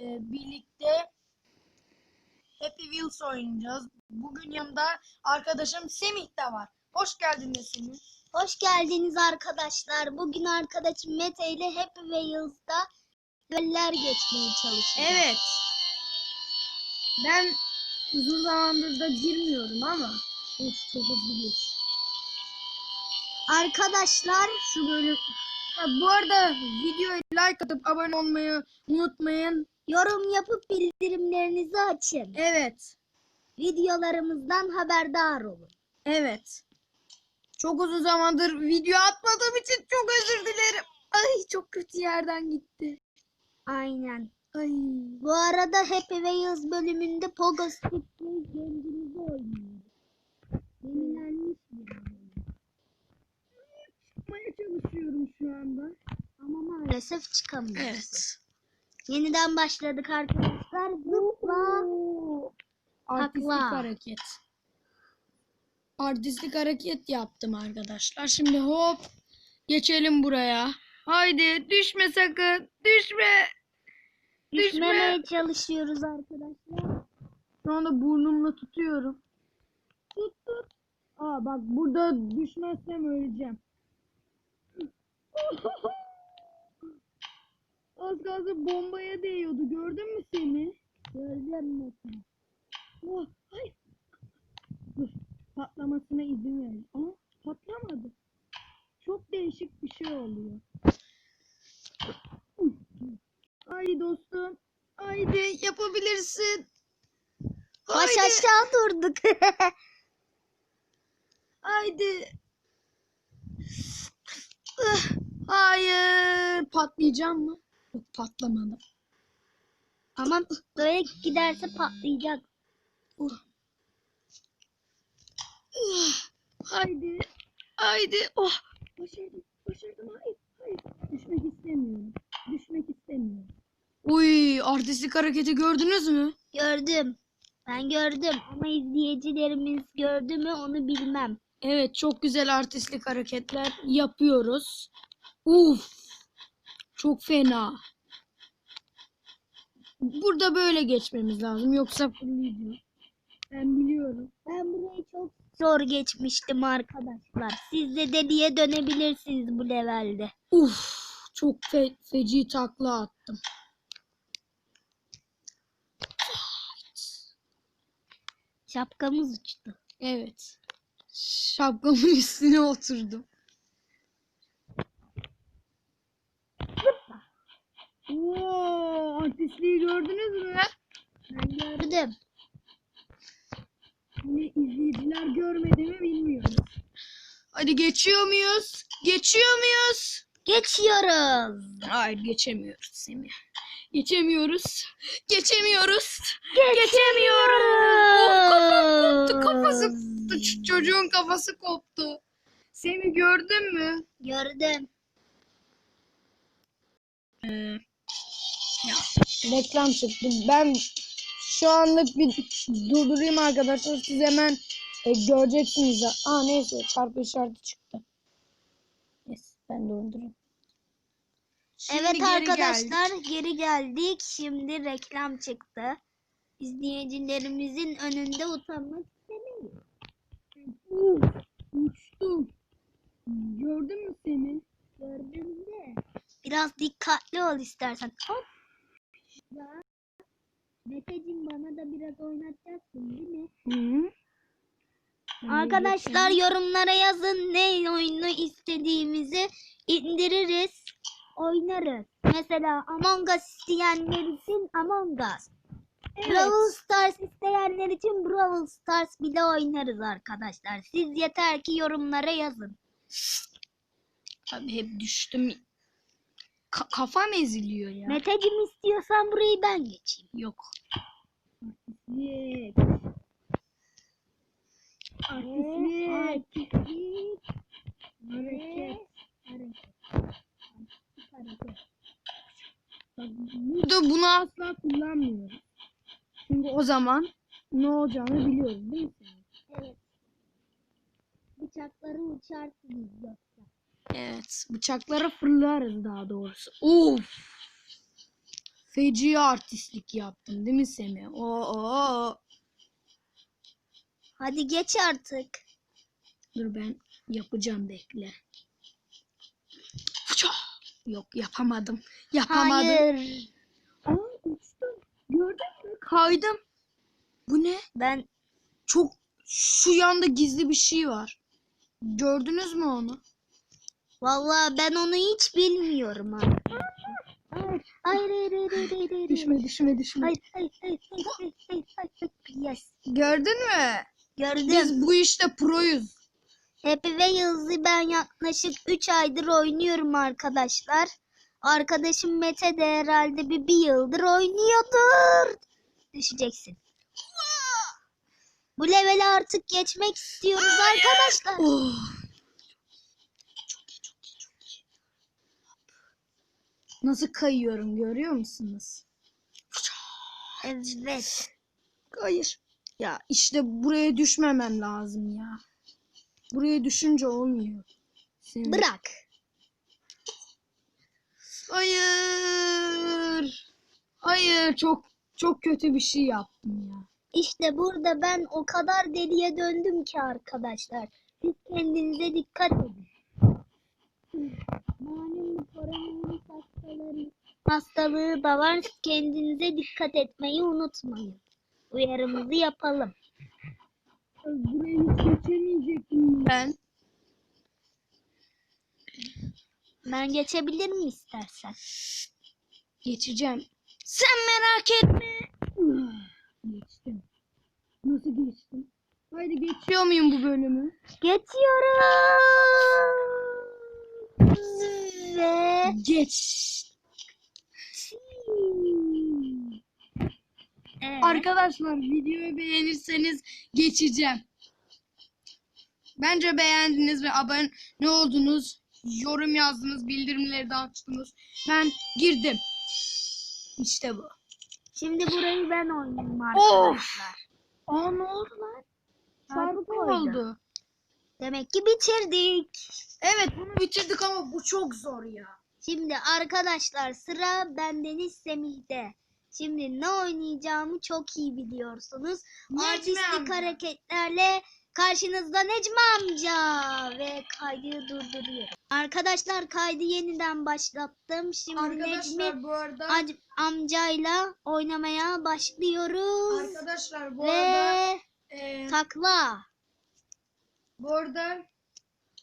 e, birlikte Happy Wheels oynayacağız. Bugün yanımda arkadaşım Semih de var. Hoş geldin de Semih. Hoş geldiniz arkadaşlar. Bugün arkadaşım Mete ile Happy Wheels'da göller geçmeye çalışacağız. Evet. Ben uzun zamandır da girmiyorum ama of çok hızlı geç. Arkadaşlar Şu bölüm Ha, bu arada videoya like atıp abone olmayı unutmayın. Yorum yapıp bildirimlerinizi açın. Evet. Videolarımızdan haberdar olun. Evet. Çok uzun zamandır video atmadığım için çok özür dilerim. Ay çok kötü yerden gitti. Aynen. Ay. Bu arada Happy Wheels bölümünde Pogo Stick'le gencimizi oynuyoruz. Yenilenmiş bir. Çıkmaya çalışıyorum şu anda. Ama maalesef çıkamıyoruz. Evet. Yeniden başladık arkadaşlar. Zıpla. Artistik Takla. hareket. Artistik hareket yaptım arkadaşlar. Şimdi hop geçelim buraya. Haydi düşme sakın. Düşme. Düşme. Düşmemeye çalışıyoruz arkadaşlar. Şu anda burnumla tutuyorum. Tut tut. Aa bak burada düşmezsem öleceğim. Az kalsın bombaya değiyordu. Gördün mü seni? Gördüm Mete. Oh, hayır. Dur. Patlamasına izin verin. Ama patlamadı. Çok değişik bir şey oluyor. Haydi dostum. Haydi yapabilirsin. Baş Haydi. aşağı durduk. Haydi. Hayır. Patlayacağım mı? Yok patlamadım. Ama böyle giderse patlayacak. Oh. Ah, Haydi. Haydi. Oh. Başardım. Başardım. Hayır. Hayır. Düşmek istemiyorum. Düşmek istemiyorum. Uy, artistik hareketi gördünüz mü? Gördüm. Ben gördüm ama izleyicilerimiz gördü mü onu bilmem. Evet, çok güzel artistlik hareketler yapıyoruz. Uf. Çok fena. Burada böyle geçmemiz lazım. Yoksa. Ben biliyorum. Ben burayı çok zor geçmiştim arkadaşlar. Siz de deliye dönebilirsiniz bu levelde. Uf. Çok fe- feci takla attım. Şapkamız uçtu. Evet. Şapkamın üstüne oturdum. Oo, artistliği gördünüz mü? Ben gördüm. Yine izleyiciler görmedi mi bilmiyoruz. Hadi geçiyor muyuz? Geçiyor muyuz? Geçiyoruz. Hayır geçemiyoruz Semih. Geçemiyoruz. Geçemiyoruz. Geçemiyoruz. Of, kafam koptu. Kafası koptu. Ç- Çocuğun kafası koptu. Semih gördün mü? Gördüm. Reklam çıktı. Ben şu anlık bir durdurayım arkadaşlar. Siz hemen e, göreceksiniz. Aa neyse çarpı işareti çıktı. Neyse ben durdurayım. Şimdi evet geri arkadaşlar geldik. geri geldik. Şimdi reklam çıktı. İzleyicilerimizin önünde utanmak istemiyorum. Uçtum. Gördün mü seni? Gördüm de. Biraz dikkatli ol istersen. Hop. Ya. Meteciğim bana da biraz oynatacaksın değil mi? Hı. Arkadaşlar yorumlara yazın ne oyunu istediğimizi indiririz. Oynarız. Mesela Among Us isteyenler için Among Us. Evet. Brawl Stars isteyenler için Brawl Stars bile oynarız arkadaşlar. Siz yeter ki yorumlara yazın. Abi hep düştüm. Ka- kafam eziliyor ya. Meteciğim istiyorsan burayı ben geçeyim. Yok. Artistlik. Artistlik. Hareket. Hareket. Hareket. Bak, Burada bunu asla kullanmıyoruz. Çünkü o zaman ne olacağını biliyoruz değil mi? sen? Evet. Bıçakları uçarsınız yoksa. Evet. Bıçaklara fırlarız daha doğrusu. Uf. feci artistlik yaptım değil mi Semih? Oo. Hadi geç artık. Dur ben yapacağım bekle. Fıça! Yok yapamadım. Yapamadım. Hayır. Aa, uçtum. Gördün mü? Kaydım. Bu ne? Ben Çok şu yanda gizli bir şey var. Gördünüz mü onu? Vallahi ben onu hiç bilmiyorum arkadaşlar. Hayır, hayır, hayır, hayır, hayır, hayır, hayır. Düşme düşme düşme. Hayır, hayır, hayır, hayır, hayır, hayır, hayır, hayır. Yes. Gördün mü? Gördüm. Biz bu işte proyuz. Happy Wheels'ı ben yaklaşık 3 aydır oynuyorum arkadaşlar. Arkadaşım Mete de herhalde bir, bir yıldır oynuyordur. Düşeceksin. Bu leveli artık geçmek istiyoruz arkadaşlar. Oh. Nasıl kayıyorum görüyor musunuz? Evet. Hayır. Ya işte buraya düşmemem lazım ya. Buraya düşünce olmuyor. Senin- Bırak. Hayır. Hayır çok çok kötü bir şey yaptım ya. İşte burada ben o kadar deliye döndüm ki arkadaşlar. Siz kendinize dikkat edin. Malum koronavirüs hastaları, hastalığı da var. Kendinize dikkat etmeyi unutmayın. Uyarımızı yapalım. Buraya hiç geçemeyecektim ben. Ben geçebilirim istersen. Geçeceğim. Sen merak etme. Geçtim. Nasıl geçtim? Haydi geçiyor muyum bu bölümü? Geçiyorum. Ve Geç. Evet. Arkadaşlar videoyu beğenirseniz geçeceğim. Bence beğendiniz ve abone oldunuz. Yorum yazdınız, bildirimleri de açtınız. Ben girdim. İşte bu. Şimdi burayı ben oynayayım arkadaşlar. Aa ne oldu lan? Çarpı Çarpı koydu. oldu. Demek ki bitirdik. Evet bunu bitirdik ama bu çok zor ya. Şimdi arkadaşlar sıra bendeniz Semih'te. Şimdi ne oynayacağımı çok iyi biliyorsunuz. Necmi Artistik amca. hareketlerle karşınızda Necmi amca ve kaydı durduruyorum. Arkadaşlar kaydı yeniden başlattım. Şimdi Arkadaşlar Necmi bu arada amcayla oynamaya başlıyoruz. arkadaşlar bu arada ve e, takla. Bu arada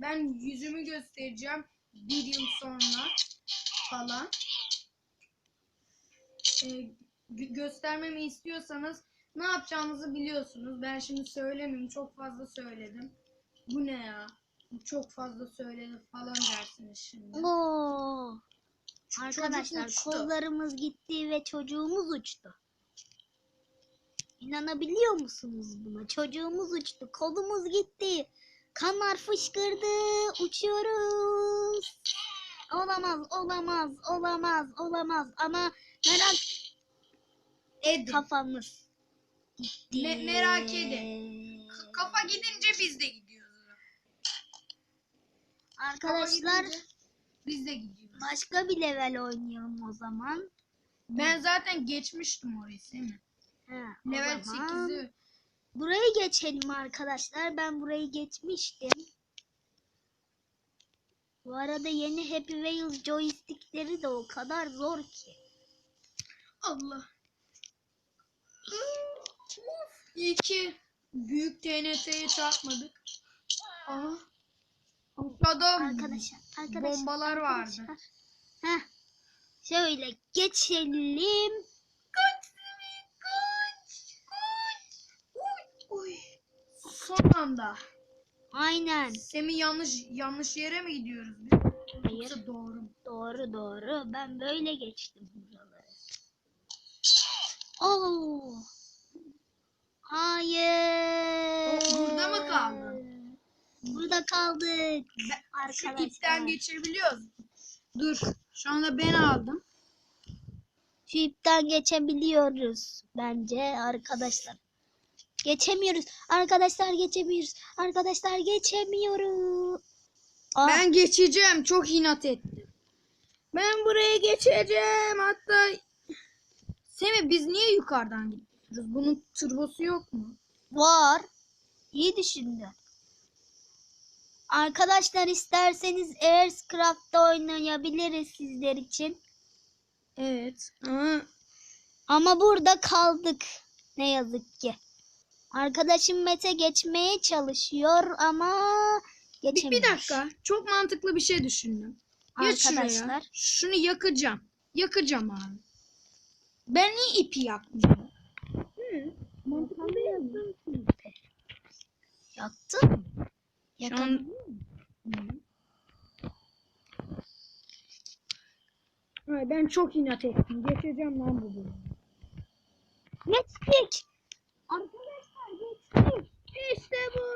ben yüzümü göstereceğim bir yıl sonra falan. E, gö- göstermemi istiyorsanız ne yapacağınızı biliyorsunuz. Ben şimdi söylemeyeyim çok fazla söyledim. Bu ne ya? Çok fazla söyledi falan dersiniz şimdi. Oo. Çocuk Arkadaşlar kollarımız gitti ve çocuğumuz uçtu. İnanabiliyor musunuz buna? Çocuğumuz uçtu, kolumuz gitti. Kanlar fışkırdı, uçuyoruz. Olamaz, olamaz, olamaz, olamaz. Ama merak Edin. kafamız gitti. Me- merak edin. Kafa gidince biz de gidiyoruz. Arkadaşlar gidince biz de gidiyoruz. başka bir level oynayalım o zaman. Ben zaten geçmiştim orayı değil mi? O Level zaman- 8'i. Burayı geçelim arkadaşlar. Ben burayı geçmiştim. Bu arada yeni Happy Wheels joystickleri de o kadar zor ki. Allah. İyi ki büyük TNT'ye çarpmadık. Aha. Arkadaşlar, arkadaşlar. bombalar vardı. arkadaşlar. Heh. Şöyle geçelim. Son anda. Aynen. Semih yanlış yanlış yere mi gidiyoruz biz? Hayır. Yoksa doğru? Doğru doğru. Ben böyle geçtim buraları. Oo. Hayır. O, burada mı kaldın? Burada kaldık. Ben, şu Arkadaşlar. ipten geçebiliyoruz. Dur. Şu anda ben aldım. Şu ipten geçebiliyoruz bence arkadaşlar. Geçemiyoruz. Arkadaşlar geçemiyoruz. Arkadaşlar geçemiyoruz. Aa, Ben geçeceğim. Çok inat ettim. Ben buraya geçeceğim. Hatta Semih biz niye yukarıdan gidiyoruz? Bunun turbosu yok mu? Var. İyi düşündün. Arkadaşlar isterseniz Airscraft'ta oynayabiliriz sizler için. Evet. Ama Ama burada kaldık. Ne yazık ki. Arkadaşım Mete geçmeye çalışıyor ama bir, geçemiyor. bir dakika. Çok mantıklı bir şey düşündüm. Geç şuraya. Arkadaşlar. Şunu yakacağım. Yakacağım abi. Ben niye ipi yakmıyorum? Hı, mantıklı değil mi? Yaktın mı? An... Ay, ben çok inat ettim. Geçeceğim lan bu bölümü. Geçtik. İşte bu.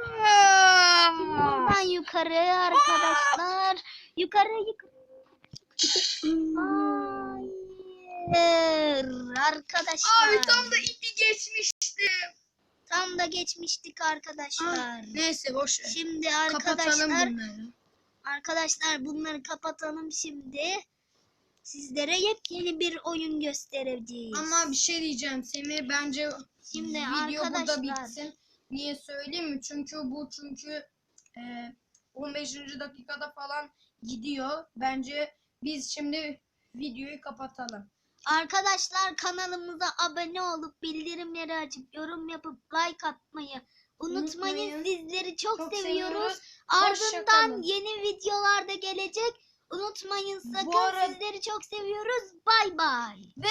Buradan yukarı arkadaşlar. Yukarı yukarı. Hayır arkadaşlar. Abi tam da ipi geçmiştim. Tam da geçmiştik arkadaşlar. Ah, Neyse boş ver. Şimdi Kapatalım arkadaşlar bunları. arkadaşlar bunları kapatalım şimdi. Sizlere yepyeni bir oyun göstereceğiz. Ama bir şey diyeceğim Semih bence Şimdi video burada bitsin. Niye söyleyeyim mi? Çünkü bu çünkü e, 15. dakikada falan gidiyor. Bence biz şimdi videoyu kapatalım. Arkadaşlar kanalımıza abone olup bildirimleri açıp yorum yapıp like atmayı unutmayın. Unutmayın. Sizleri çok, Çok seviyoruz. seviyoruz. Ardından yeni videolarda gelecek. Unutmayın sakın arada- sizleri çok seviyoruz. Bay bay. Ve